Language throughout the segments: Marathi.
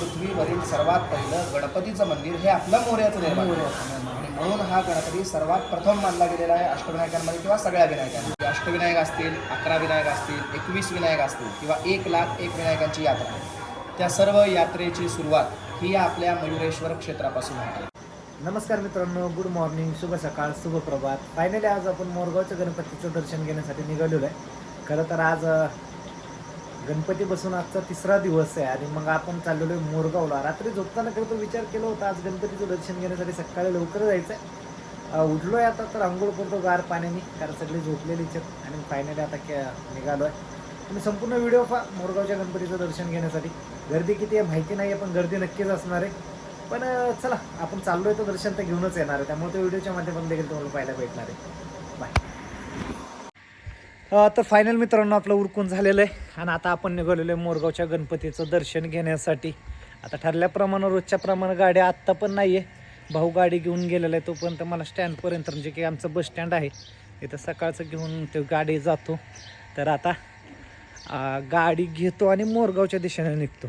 पृथ्वीवरील सर्वात पहिलं गणपतीचं मंदिर हे आपलं मोर्याचं निर्माण आणि म्हणून हा गणपती सर्वात प्रथम मानला गेलेला आहे अष्टविनायकांमध्ये किंवा सगळ्या विनायकांमध्ये. अष्टविनायक असतील अकरा विनायक असतील एकवीस विनायक असतील किंवा एक लाख एक विनायकांची यात्रा. त्या सर्व यात्रेची सुरुवात ही आपल्या मयुरेश्वर क्षेत्रापासून होते. नमस्कार मित्रांनो गुड मॉर्निंग शुभ सकाळ शुभ प्रभात. फायनली आज आपण मोरगावच्या गणपतीचं दर्शन घेण्यासाठी निघालेलो आहे. खरं तर आज गणपती बसून आजचा तिसरा दिवस आहे आणि मग आपण चाललेलो आहे मोरगावला. रात्री झोपताना खरं विचार केला होता आज गणपतीचं दर्शन घेण्यासाठी सकाळी लवकर जायचं आहे उठलो आहे आता तर आंघोळ करतो गार पाण्याने कारण सगळे झोपलेलीच आहेत आणि फायनली आता क्या निघालो आहे तुम्ही संपूर्ण व्हिडिओ पहा मोरगावच्या गणपतीचं दर्शन घेण्यासाठी. गर्दी किती आहे माहिती नाही आहे पण गर्दी नक्कीच असणार आहे. पण चला आपण चाललोय तर दर्शन तर घेऊनच येणार आहे. त्यामुळे तो व्हिडिओच्या माध्यमातून देखील तुम्हाला पाहायला भेटणार आहे. तर फायनल मित्रांनो आपलं उरकून झालेलं आहे. आणि आता आपण निघालेलो आहे मोरगावच्या गणपतीचं दर्शन घेण्यासाठी. आता ठरल्याप्रमाणे रोजच्या प्रमाणे गाड्या आत्ता पण नाही आहे भाऊ गाडी घेऊन गेलेला आहे तोपर्यंत मला स्टँडपर्यंत म्हणजे की आमचं बस स्टँड आहे. तिथं सकाळचं घेऊन ते गाडी जातो. तर आता गाडी घेतो आणि मोरगावच्या दिशेने निघतो.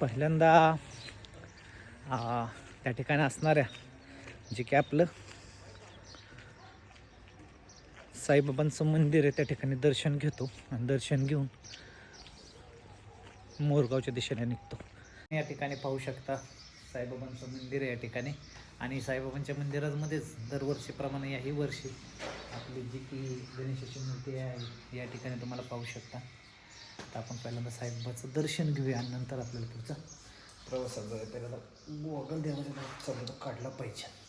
पहिल्यांदा त्या ठिकाणी असणाऱ्या जे की आपलं साईबाबांचं मंदिर आहे त्या ठिकाणी दर्शन घेतो आणि दर्शन घेऊन मोरगावच्या दिशेने निघतो. या ठिकाणी पाहू शकता साईबाबांचं मंदिर आहे या ठिकाणी. आणि साईबाबांच्या मंदिरामध्येच दरवर्षीप्रमाणे याही वर्षी आपली जी की गणेशाची मूर्ती आहे या ठिकाणी तुम्हाला पाहू शकता. तर आपण पहिल्यांदा साईबाबाचं दर्शन घेऊया आणि नंतर आपल्याला पुढचा प्रवासात जाऊया पहिल्यांदा गोगल देवाचा काढला पाहिजे.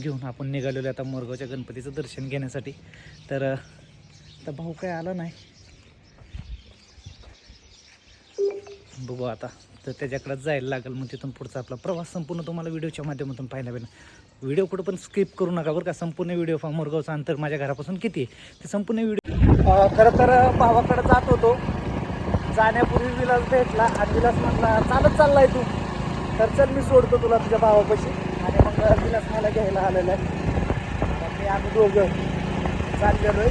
घेऊन आपण निघालेलो आता मोरगावच्या गणपतीचं दर्शन घेण्यासाठी. तर आता भाऊ काय आला नाही. बघू आता. तर त्याच्याकडे जायला लागेल मग तिथून पुढचा आपला प्रवास संपूर्ण तुम्हाला व्हिडिओच्या माध्यमातून पाहायला भेटेल. व्हिडिओ कुठं पण स्किप करू नका बरं का. संपूर्ण व्हिडिओ पहा मोरगावचं अंतर माझ्या घरापासून किती आहे? ते संपूर्ण व्हिडिओ खरं तर भावाकडे जात होतो. जाण्यापूर्वी विलास भेटला आणि विलास म्हटला चालत चाललाय तू. तर चल मी सोडतो तुला तुझ्या भावापाशी. आणि मला घ्यायला आलेला आहे. मी आम्ही दोघं चाललेलो आहे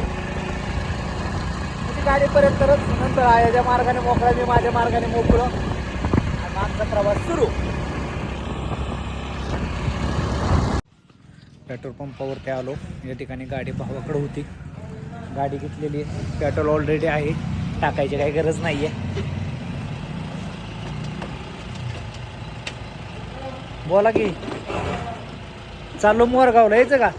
किती गाडीपर्यंतच नंतर याच्या मार्गाने मोकळा मी माझ्या मार्गाने मोकळं. आणि आमचा प्रवास सुरू. पेट्रोल पंपावरती आलो. या ठिकाणी गाडी भावाकडं होती. गाडी घेतलेली आहे. पेट्रोल ऑलरेडी आहे. टाकायची काही गरज नाही आहे बोला की. चाललो मोरगावला यायचं का?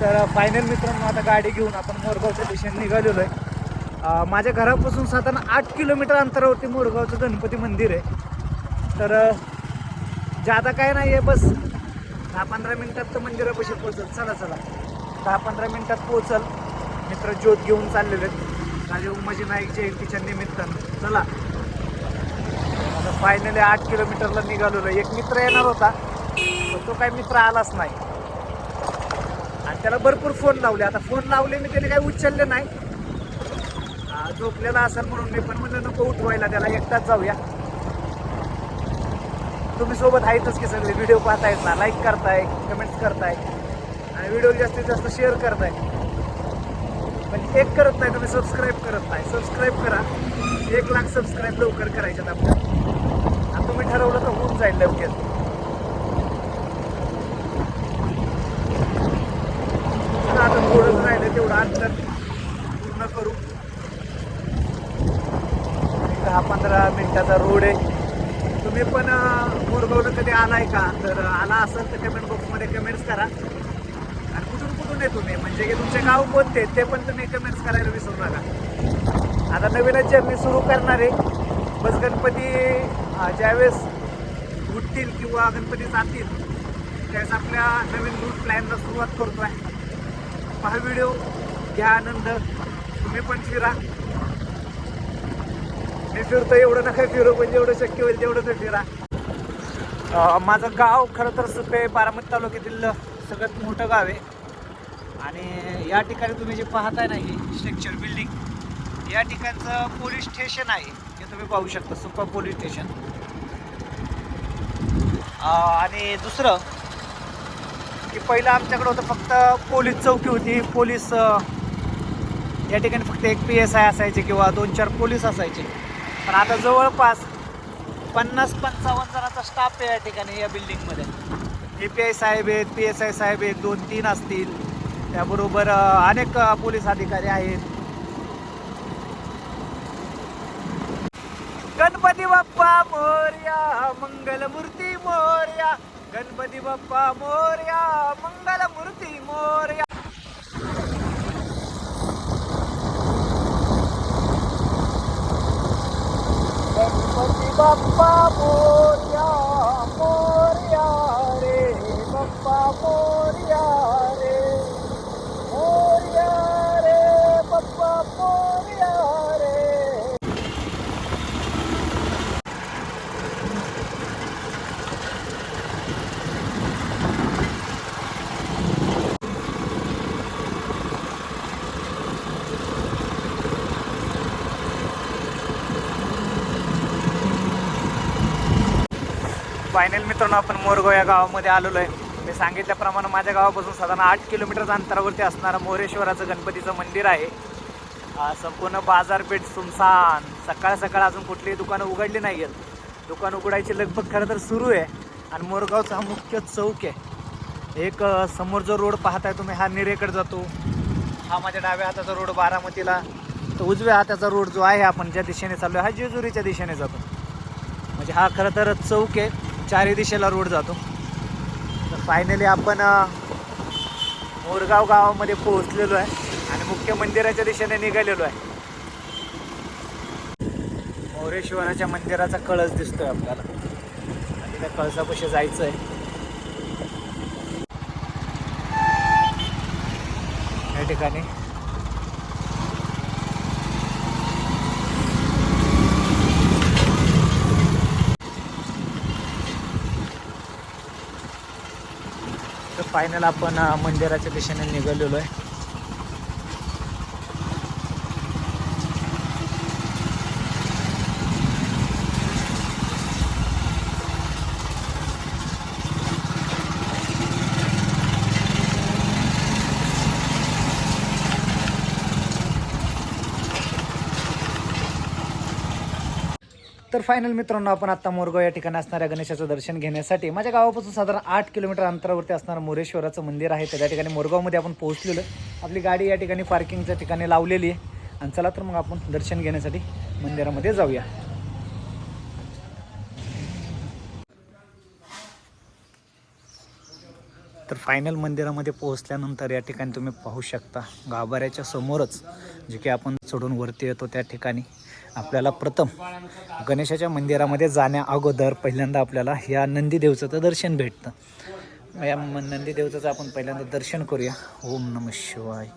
तर फायनल मित्रांनो आता गाडी घेऊन आपण मोरगावच्या दिशेने निघालेलो आहे. माझ्या घरापासून साधारण आठ किलोमीटर अंतरावरती मोरगावचं गणपती मंदिर आहे. तर जादा काय नाही आहे बस. दहा पंधरा मिनटात तर मंदिरापाशी पोहोचल. चला चला. दहा पंधरा मिनटात पोचल मित्र ज्योत घेऊन चाललेले आहेत. राजे उमाजी नाईक जयंतीच्या निमित्तानं. चला. आता फायनली आठ किलोमीटरला निघालेलो एक मित्र येणार होता. पण तो काही मित्र आलाच नाही. आणि त्याला भरपूर फोन लावले. आता फोन लावले मी त्याने काही उचलले नाही. झोपलेला असेल म्हणून मी पण म्हणलं नको उठवायला त्याला एकटाच जाऊया. तुम्ही सोबत आहेतच की सगळे. व्हिडिओ पाहतायत ना लाईक करताय कमेंट्स करताय. आणि व्हिडिओ जास्तीत जास्त शेअर करताय. पण एक करत नाही तुम्ही सबस्क्राईब करत नाही. सबस्क्राईब करा. एक लाख सबस्क्राईब लवकर करायच्यात आपल्याला. आणि तुम्ही ठरवलं तर होऊन जाईल लवकर चला आता तेवढं अंतर पूर्ण करू. दहा पंधरा मिनिटाचा रोड आहे. तुम्ही पण अं, मोरगावला कधी आलाय का? तर आला असेल तर कमेंट बॉक्समध्ये कमेंट्स करा. आणि कुठून कुठून आहे तुम्ही? म्हणजे की तुमचे गाव कोणते? ते पण तुम्ही कमेंट्स करायला विसरू नका. आता नवीनच जर्नी सुरू करणार आहे बस गणपती ज्यावेळेस उठतील किंवा गणपती जातील त्यावेळेस आपल्या नवीन रूट प्लॅनला सुरुवात करतो आहे पहा व्हिडिओ घ्या आनंद. तुम्ही पण फिरा. मी फिरतो एवढं नका फिरू पण जेवढं शक्य होईल तेवढं तर फिरा. माझं गाव खरं तर सुपे बारामती तालुक्यातील सगळ्यात मोठं गाव आहे. आणि या ठिकाणी तुम्ही जे पाहताय ना ही स्ट्रक्चर बिल्डिंग या ठिकाणचं पोलीस स्टेशन आहे. हे तुम्ही पाहू शकता सुपा पोलीस स्टेशन आणि दुसरं की पहिलं आमच्याकडं होतं फक्त पोलीस चौकी होती. पोलीस या ठिकाणी फक्त एक पी एस आय असायचे किंवा दोन चार पोलीस असायचे. पण आता जवळपास पन्नास पंचावन्न जणांचा स्टाफ आहे या ठिकाणी या बिल्डिंगमध्ये ए पी आय साहेब आहेत पी एस आय साहेब आहेत दोन तीन असतील. त्याबरोबर अनेक पोलीस अधिकारी आहेत. गणपती बाप्पा मोर्या मंगलमूर्ती मोर्या गणपती बाप्पा मोर्या मंगलमूर्ती मोर्या गणपती बाप्पा मोर्या मोर्या मित्रांनो आपण मोरगाव या गावामध्ये आलेलो आहे. मी सांगितल्याप्रमाणे माझ्या गावापासून साधारण आठ किलोमीटरच्या अंतरावरती असणारं मोरेश्वराचं गणपतीचं मंदिर आहे. संपूर्ण बाजारपेठ सुनसान. सकाळ सकाळ अजून कुठलीही दुकानं उघडली नाही आहेत. दुकान उघडायची लगभग खरं तर सुरू आहे आणि मोरगावचा हा मुख्य चौक आहे. एक समोर जो रोड पाहताय तुम्ही हा निरेकडे जातो. हा माझ्या डाव्या हाताचा रोड बारामतीला. तर उजव्या हाताचा रोड जो आहे आपण ज्या दिशेने चाललो आहे हा जेजुरीच्या दिशेने जातो. म्हणजे हा खरं तर चौक आहे. चारही दिशेला रोड जातो. तर फायनली आपण मोरगाव गावामध्ये पोहोचलेलो आहे आणि मुख्य मंदिराच्या दिशेने निघालेलो आहे. मोरेश्वराच्या मंदिराचा कळस दिसतोय आपल्याला. आणि त्या कळसापाशी जायचं आहे या ठिकाणी तर फायनल आपण मंदिराच्या दिशेने निघालेलो आहे. तर फायनल मित्रांनो आपण आता मोरगाव या ठिकाणी असणाऱ्या गणेशाचं दर्शन घेण्यासाठी माझ्या गावापासून साधारण आठ किलोमीटर अंतरावरती असणारं मोरेश्वराचं मंदिर आहे. त्या ठिकाणी मोरगावमध्ये आपण पोहोचलेलो. आपली गाडी या ठिकाणी पार्किंगच्या ठिकाणी लावलेली आहे. आणि चला तर मग आपण दर्शन घेण्यासाठी मंदिरामध्ये जाऊया. तर फायनल मंदिरामध्ये पोहोचल्यानंतर या ठिकाणी तुम्ही पाहू शकता गाभाऱ्याच्या समोरच जे की आपण चढून वरती येतो त्या ठिकाणी. आपल्याला प्रथम गणेशाच्या मंदिरामध्ये जाण्या अगोदर पहिल्यांदा आपल्याला या नंदीदेवचं दर्शन भेटतं. या नंदीदेवचं आपण पहिल्यांदा दर्शन करूया. ओम नम शिवाय.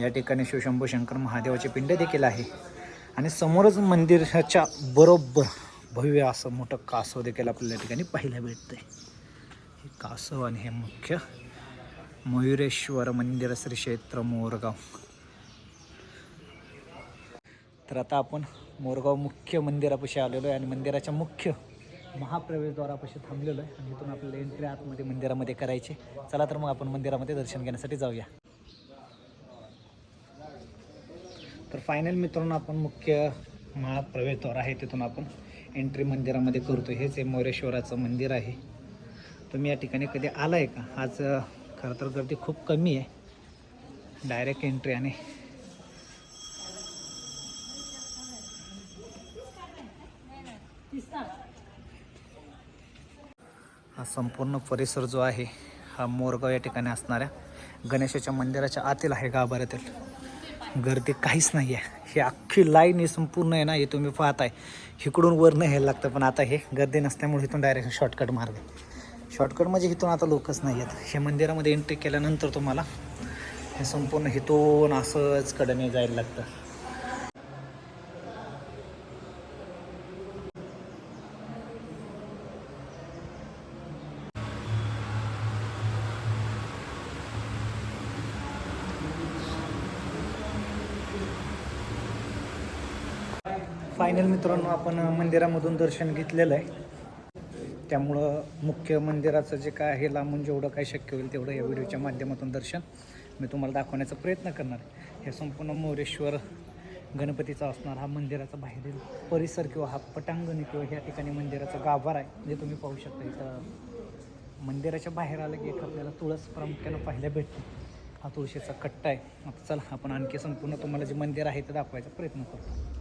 या ठिकाणी शिवशंभू शंकर महादेवाचे पिंड देखील आहे. आणि समोरच मंदिराच्या बरोबर भव्य असं मोठं कासव देखील आपल्याला या ठिकाणी पाहायला भेटतं हे कासव आणि हे मुख्य मयुरेश्वर मंदिर श्री क्षेत्र मोरगाव. तर आता आपण मोरगाव मुख्य मंदिरापाशी आलेलो आहे आणि मंदिराच्या मुख्य महाप्रवेशद्वारापाशी थांबलेलो आहे. आणि इथून आपल्याला एंट्री आतमध्ये मंदिरामध्ये करायची. चला तर मग आपण मंदिरामध्ये दर्शन घेण्यासाठी जाऊया. तर फायनल मित्रांनो आपण मुख्य महाप्रवेशद्वार आहे तिथून आपण एंट्री मंदिरामध्ये करतो हेच आहे मोरेश्वराचं मंदिर आहे. तुम्ही या ठिकाणी कधी आला आहे का? आज खरं तर गर्दी खूप कमी आहे. डायरेक्ट एंट्री आणि हा संपूर्ण परिसर जो आहे हा मोरगाव या ठिकाणी असणाऱ्या गणेशाच्या मंदिराच्या आतील आहे गाभाऱ्यातील. गर्दी काहीच नाही आहे ही अख्खी लाईन ही संपूर्ण आहे ना हे तुम्ही पाहताय. इकडून वर नाही यायला लागतं पण आता हे गर्दी नसल्यामुळे इथून डायरेक्ट शॉर्टकट मार्ग शॉर्टकट म्हणजे इथून आता लोकच नाही आहेत हे मंदिरामध्ये एंट्री केल्यानंतर तुम्हाला हे संपूर्ण हिथून असंच कडने जायला लागतं फायनल मित्रांनो आपण मंदिरामधून दर्शन घेतलेलं आहे. त्यामुळं मुख्य मंदिराचं जे काय आहे लांबून जेवढं काय शक्य होईल तेवढं या व्हिडिओच्या माध्यमातून दर्शन मी तुम्हाला दाखवण्याचा प्रयत्न करणार हे संपूर्ण मोरेश्वर गणपतीचा असणार हा मंदिराचा बाहेरील परिसर किंवा हा पटांगण किंवा ह्या ठिकाणी मंदिराचा गाभार आहे जे तुम्ही पाहू शकता इथं. मंदिराच्या बाहेर आलं की एक आपल्याला तुळस प्रामुख्यानं पाहायला भेटते. हा तुळशीचा कट्टा आहे. आता चला आपण आणखी संपूर्ण तुम्हाला जे मंदिर आहे ते दाखवायचा प्रयत्न करतो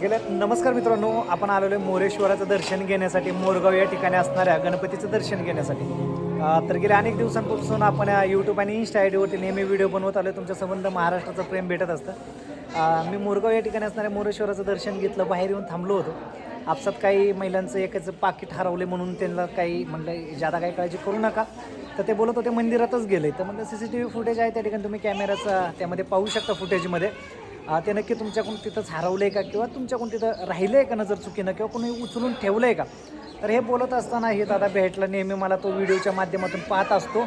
गेल्या नमस्कार मित्रांनो आपण आलेलो आहे मोरेश्वराचं दर्शन घेण्यासाठी मोरगाव या ठिकाणी असणाऱ्या गणपतीचं दर्शन घेण्यासाठी. तर गेल्या अनेक दिवसांपासून आपण यूट्यूब आणि इन्स्टा आय डीवरती नेहमी व्हिडिओ बनवत आलो तुमच्या संबंध महाराष्ट्राचं प्रेम भेटत असतं. मी मोरगाव या ठिकाणी असणाऱ्या मोरेश्वराचं दर्शन घेतलं बाहेर येऊन थांबलो होतो. आपसात काही महिलांचं एकच पाकिट हरवले म्हणून त्यांना काही म्हणलं जादा काही काळजी करू नका. तर ते बोलत होते मंदिरातच गेले. तर म्हणलं C C T V footage आहे त्या ठिकाणी तुम्ही कॅमेराचा त्यामध्ये पाहू शकता फुटेजमध्ये ते नक्की तुमच्याकडून तिथंच हरवलं आहे का किंवा तुमच्याकडून तिथं राहिलं आहे का नजर चुकीनं किंवा कोणी उचलून ठेवलं आहे का? तर हे बोलत असताना हे दादा भेटला नेहमी मला तो व्हिडिओच्या माध्यमातून पाहत असतो.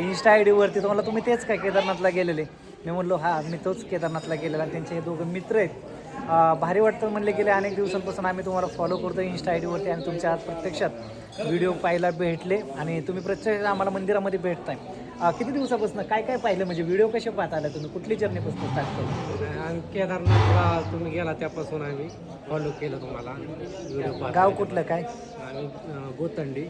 इन्स्टा आय डीवरती तुम्हाला तुम्ही तेच काय केदारनाथला गेलेले. मी म्हणलो हा मी तोच केदारनाथला गेलेला आणि त्यांचे हे दोघं मित्र आहेत. भारी वाटतं म्हणले गेले अनेक दिवसांपासून आम्ही तुम्हाला फॉलो करतो इन्स्टा आय डीवरती आणि तुमच्या आज प्रत्यक्षात व्हिडिओ पाहायला भेटले. आणि तुम्ही प्रत्यक्ष आम्हाला मंदिरामध्ये भेटताय. अं, किती दिवसापासून? काय काय पाहिलं? म्हणजे व्हिडिओ कसे पाहता आला तुम्ही? कुठली जर्नीपासून स्टार्ट केली? आणि केदारनाथला तुम्ही गेला त्यापासून आम्ही फॉलो केलं तुम्हाला. व्हिडिओ पाहत गाव कुठलं काय? आम्ही अं, गोतंडी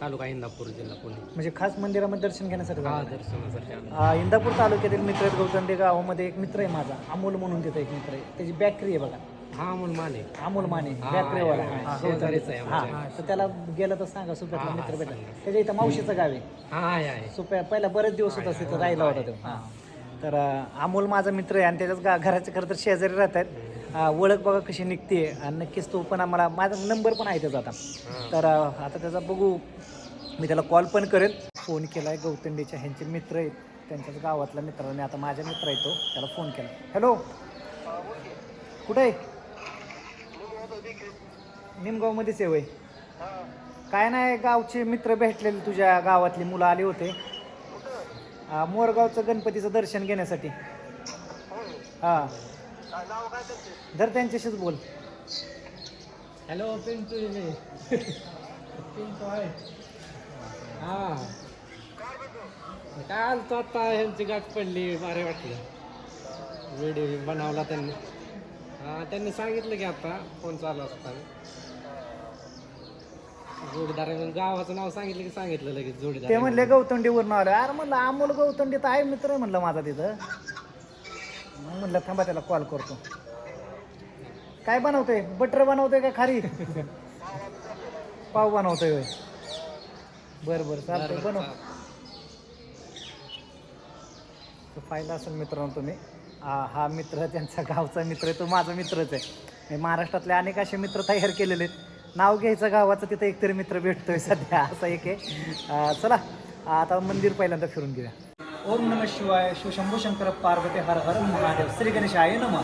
तालुका इंदापूर जिल्हा पुणे. म्हणजे खास मंदिरामध्ये दर्शन घेण्यासाठी हा झालं. दर्शनासाठी आलो. अं, इंदापूर तालुक्यातील मित्र आहेत गौतंडे गावामध्ये एक मित्र आहे माझा. अमोल म्हणून तिथं एक मित्र आहे. त्याची बॅकरी आहे बघा. हा म्हणून माने. अमोल माने हा, बॅकरीवाला आहे, आहे. हा, शेजारीच आहे हा आमच्या. हा. तर त्याला गेलं तर सांगा सुप्यातला हा, मित्र हा, भेटा. त्याच्या इथं मावशीचं गाव आहे. हा आहे आहे. सुप्या पहिला बरेच दिवस होता तिथं राहिला होता तो. हा. तर अं, अमोल माझा मित्र आहे आणि त्याच्याच गा घराचे खरं तर शेजारी राहतात अं, ओळख बघा कशी निघते आणि नक्कीच तो पण आम्हाला माझा नंबर पण आहे त्याचा आता. तर अं, आता त्याचा बघू. मी त्याला कॉल पण करेल. फोन केला आहे गौतंडीच्या ह्यांचे मित्र आहेत. त्यांच्याच गावातला मित्राने आता माझ्या मित्र आहे तो त्याला फोन केला. हॅलो. कुठे आहे? निमगावमध्येच आहे वय. काय नाही गावचे मित्र भेटलेले तुझ्या गावातली मुलं आली होते. हा, मोरगावचं गणपतीचं दर्शन घेण्यासाठी. हा. धर त्यांच्याशीच बोल. हॅलो पिंटू पिंटू आहे. हा. काय आलतो आता? ह्यांची गाठ पडली बरे वाटलं. व्हिडिओ बनवला त्यांनी. हा त्यांनी सांगितलं की आता फोन चालू असताना. जोडीदार गावाचं नाव सांगितलं की सांगितलं लगेच जोडीदार. ते म्हणले गौतंडीवरून आलं अरे म्हणलं अमोल गौतंडी तर आहे मित्र म्हणलं माझा तिथं. मग म्हणलं थांबा त्याला कॉल करतो. काय बनवतोय? बटर बनवतोय का खारी? पाव बनवतोय होय. बरं बरं चालतंय बनव. तो पाहिला असेल मित्रांनो तुम्ही. हा मित्र त्यांचा गावचा मित्र आहे तो माझा मित्रच आहे. मी महाराष्ट्रातले अनेक असे मित्र तयार केलेले आहेत. नाव घ्यायचं गावाचं तिथं एकतरी मित्र भेटतोय सध्या असं एक आहे. चला आता मंदिर पहिल्यांदा फिरून घेऊया. ओम नम शिवाय शिवशंभू शंकर पार्वती हर हर महादेव श्री गणेशाय नमः.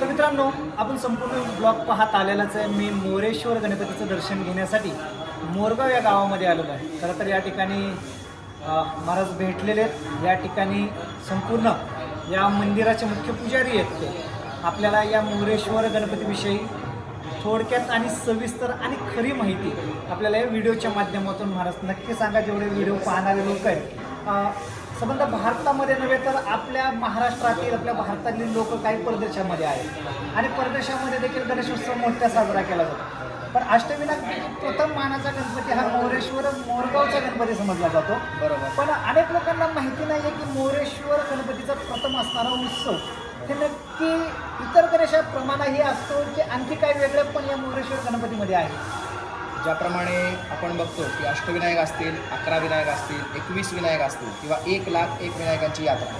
तर मित्रांनो आपण संपूर्ण ब्लॉग पाहत आलेलाच आहे मी मोरेश्वर गणपतीचं दर्शन घेण्यासाठी मोरगाव या गावामध्ये आलेलो आहे. खरं तर या ठिकाणी महाराज भेटलेले आहेत. या ठिकाणी संपूर्ण या मंदिराचे मुख्य पुजारी आहेत ते. आपल्याला या मोरेश्वर गणपतीविषयी थोडक्यात आणि सविस्तर आणि खरी माहिती आपल्याला या व्हिडिओच्या माध्यमातून महाराज नक्की सांगा. जेवढे व्हिडिओ पाहणारे लोक आहेत संबंध भारतामध्ये नव्हे तर आपल्या महाराष्ट्रातील आपल्या भारतातील लोक काही परदेशामध्ये आहेत. आणि परदेशामध्ये देखील गणेशोत्सव मोठ्या साजरा केला जातो. पण अष्टविनायक प्रथम मानाचा गणपती हा मोरेश्वर मोरगावचा गणपती समजला जातो. बरोबर. पण अनेक लोकांना माहिती नाही आहे की मोरेश्वर गणपतीचा प्रथम असणारा उत्सव हे नक्की इतर गणेशाप्रमाणेही असतो की आणखी काही वेगळे पण या मोरेश्वर गणपतीमध्ये आहे. ज्याप्रमाणे आपण बघतो की अष्टविनायक असतील अकरा विनायक असतील एकवीस विनायक असतील किंवा एक लाख एक विनायकांची यात्रा.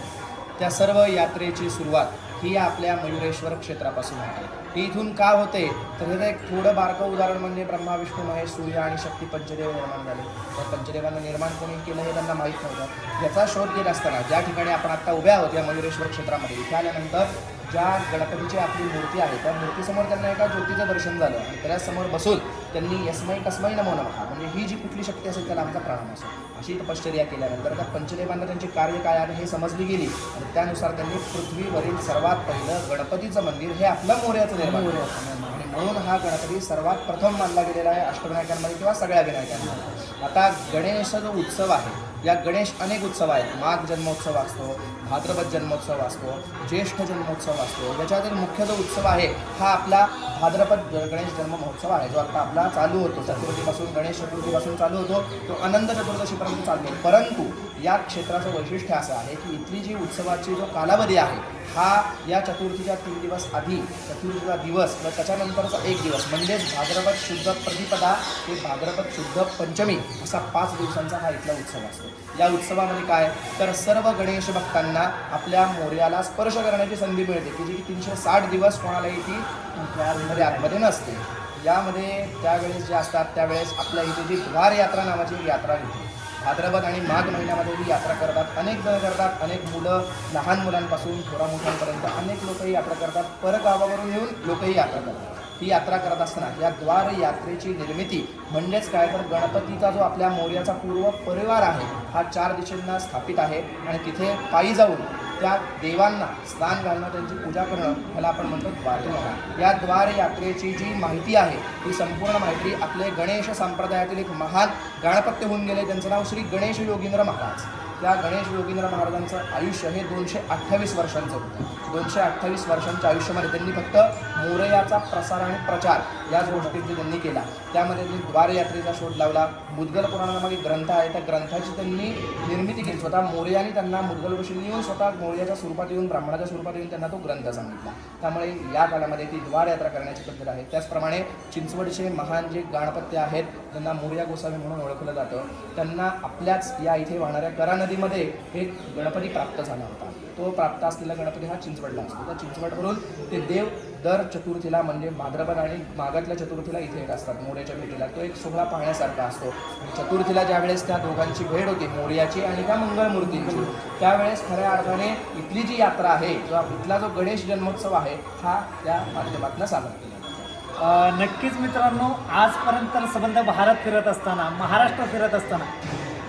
त्या सर्व यात्रेची सुरुवात ही आपल्या मयुरेश्वर क्षेत्रापासून होते. ही इथून का होते? तर ह्याचं एक थोडं बारकं उदाहरण म्हणजे ब्रह्मा विष्णू महेश सूर्य आणि शक्ती पंचदेव निर्माण झाले. तर पंचदेवांना निर्माण कोणी केलं हे त्यांना माहीत नव्हतं. याचा शोध घेत असताना ज्या ठिकाणी आपण आत्ता उभ्या आहोत या मयुरेश्वर क्षेत्रामध्ये इथे आल्यानंतर ज्या गणपतीची आपली मूर्ती आहे त्या मूर्तीसमोर त्यांना एका ज्योतीचं दर्शन झालं आणि त्याच्यासमोर बसून त्यांनी यस्मय कसमय नमो नमः. म्हणजे ही जी कुठली शक्ती असेल त्याला आमचा प्राणाम असो अशी तपश्चर्या केल्यानंतर त्या पंचदेवांना त्यांचे कार्य काय आहे हे समजली गेली. आणि त्यानुसार त्यांनी पृथ्वीवरील सर्वात पहिलं गणपतीचं मंदिर हे आपलं मोर्याचं निर्माण. आणि म्हणून हा गणपती सर्वात प्रथम मानला गेलेला आहे अष्टविनायकांमध्ये किंवा सगळ्या विनायकांमध्ये. आता गणेश जो उत्सव आहे या गणेश अनेक उत्सव आहेत. माघ जन्मोत्सव असतो भाद्रपद जन्मोत्सव असतो ज्येष्ठ जन्मोत्सव असतो. याच्यातील मुख्य जो उत्सव आहे हा आपला भाद्रपद गणेश जन्म महोत्सव आहे. जो आता आपला चालू होतो. चतुर्थीपासून गणेश चतुर्थीपासून चालू होतो तो अनंत चतुर्दशीपर्यंत चालू आहे परंतु या क्षेत्राचं वैशिष्ट्य असं आहे की इथली जी उत्सवाची जो कालावधी आहे हा या चतुर्थीच्या तीन दिवस आधी चतुर्थीचा दिवस व त्याच्यानंतरचा एक दिवस म्हणजेच भाद्रपद शुद्ध प्रतिपदा ते भाद्रपद शुद्ध पंचमी असा पाच दिवसांचा हा इथला उत्सव असतो. या उत्सवामध्ये काय? तर सर्व गणेश भक्तांना आपल्या मोर्याला स्पर्श करण्याची संधी मिळते. की जी की तीनशे साठ दिवस कोणालाही ती आतमध्ये आतमध्ये नसते. यामध्ये त्यावेळेस जे असतात त्यावेळेस आपल्या इथे जी द्वार यात्रा नावाची यात्रा घेते भाद्रपद आणि माघ महिन्यामध्ये ही यात्रा करतात. अनेक जण करतात. अनेक मुलं लहान मुलांपासून थोडा मोठ्यांपर्यंत अनेक लोकही यात्रा करतात. परगावावरून येऊन लोकही यात्रा करतात. ही यात्रा करत असताना या द्वार यात्रेची निर्मिती म्हणजेच काय तर गणपतीचा जो आपल्या मोर्याचा पूर्व परिवार आहे हा चार दिशेंना स्थापित आहे आणि तिथे पायी जाऊन त्या देवांना स्नान घालणं त्यांची पूजा करणं ह्याला आपण म्हणतो द्वारयात्रा या द्वार यात्रेची जी माहिती आहे ती संपूर्ण माहिती आपले गणेश संप्रदायातील एक महान गणपत्य होऊन गेले. त्यांचं नाव श्री गणेश योगींद्र महाराज. त्या गणेश योगींद्र महाराजांचं आयुष्य हे दोनशे अठ्ठावीस वर्षांचं होतं. दोनशे अठ्ठावीस वर्षांच्या आयुष्यामध्ये त्यांनी फक्त मोरयाचा प्रसार आणि प्रचार याच गोष्टींची त्यांनी केला. त्यामध्ये त्यांनी द्वारयात्रेचा शोध लावला. मुद्गल पुराणामध्ये ग्रंथ आहे. त्या ग्रंथाची त्यांनी निर्मिती केली. स्वतः मोर्याने त्यांना मुद्गल ऋषींनी येऊन स्वतः मोर्याच्या स्वरूपात येऊन ब्राह्मणाच्या स्वरूपात येऊन त्यांना तो ग्रंथ सांगितला. त्यामुळे या काळामध्ये ती द्वारयात्रा करण्याची पद्धत आहे. त्याचप्रमाणे चिंचवडचे महान जे गाणपत्य आहेत त्यांना मोर्या गोसावी म्हणून ओळखलं जातं त्यांना आपल्याच या इथे वाहणाऱ्या करा नदीमध्ये एक गणपती प्राप्त झाला होता. तो प्राप्त असलेला गणपती हा चिंचवडला असतो. त्या चिंचवडवरून ते देव दर चतुर्थीला म्हणजे भाद्रपद आणि मागातल्या चतुर्थीला इथे येत असतात मोर्याच्या भेटीला. तो एक सोहळा पाहण्यासारखा असतो. चतुर्थीला ज्यावेळेस त्या दोघांची भेट होती मोर्याची आणि त्या मंगळमूर्तींची त्यावेळेस खऱ्या अर्थाने इथली जी यात्रा आहे किंवा इथला जो गणेश जन्मोत्सव आहे हा त्या माध्यमातून साजरा केला नक्कीच मित्रांनो आजपर्यंत सबंध संबंध भारत फिरत असताना महाराष्ट्र फिरत असताना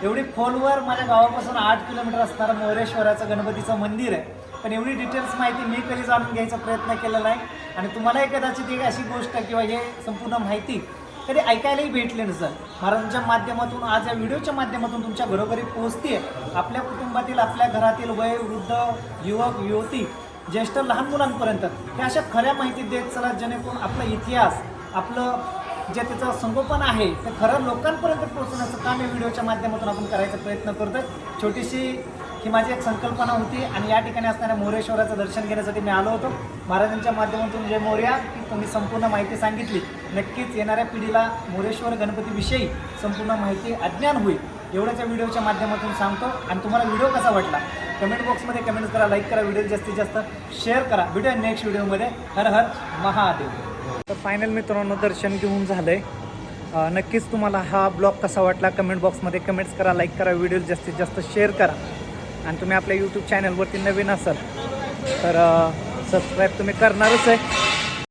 एवढी खोलवर माझ्या गावापासून आठ किलोमीटर असणारं मोरेश्वराचं गणपतीचं मंदिर आहे. पण एवढी डिटेल्स माहिती मी कधी जाणून घ्यायचा प्रयत्न केलेला आहे आणि तुम्हालाही कदाचित एक अशी गोष्ट किंवा हे संपूर्ण माहिती कधी ऐकायलाही भेटले नसेल. महाराजांच्या माध्यमातून आज या व्हिडिओच्या माध्यमातून तुमच्या घरोघरी पोहोचते आपल्या कुटुंबातील आपल्या घरातील वयोवृद्ध युवक युवती ज्येष्ठ लहान मुलांपर्यंत हे अशा खऱ्या माहिती देत चला जेणेकरून आपला इतिहास आपलं जे त्याचं संगोपन आहे ते खरं लोकांपर्यंत पोहोचण्याचं काम या व्हिडिओच्या माध्यमातून आपण करायचा प्रयत्न करतो छोटीशी ही माझी एक संकल्पना होती आणि या ठिकाणी असणाऱ्या मोरेश्वराचं दर्शन घेण्यासाठी मी आलो होतो. महाराजांच्या माध्यमातून जय मोर्या की तुम्ही संपूर्ण माहिती सांगितली. नक्कीच येणाऱ्या पिढीला मोरेश्वर गणपतीविषयी संपूर्ण माहिती अज्ञान होईल एवढ्याच्या व्हिडिओच्या माध्यमातून सांगतो. आणि तुम्हाला व्हिडिओ कसा वाटला? कमेंट बॉक्समध्ये कमेंट करा लाईक करा व्हिडिओ जास्तीत जास्त शेअर करा. भेटूया नेक्स्ट व्हिडिओमध्ये. हर हर महादेव. तर फायनल मित्रांनो दर्शन घेऊन झालं आहे नक्कीच तुम्हाला हा ब्लॉग कसा वाटला? कमेंट बॉक्समध्ये कमेंट्स करा लाईक करा व्हिडिओ जास्तीत जास्त शेअर करा. आणि तुम्ही आपल्या यूट्यूब चॅनलवरती नवीन असाल तर सबस्क्राईब तुम्ही करणारच आहे.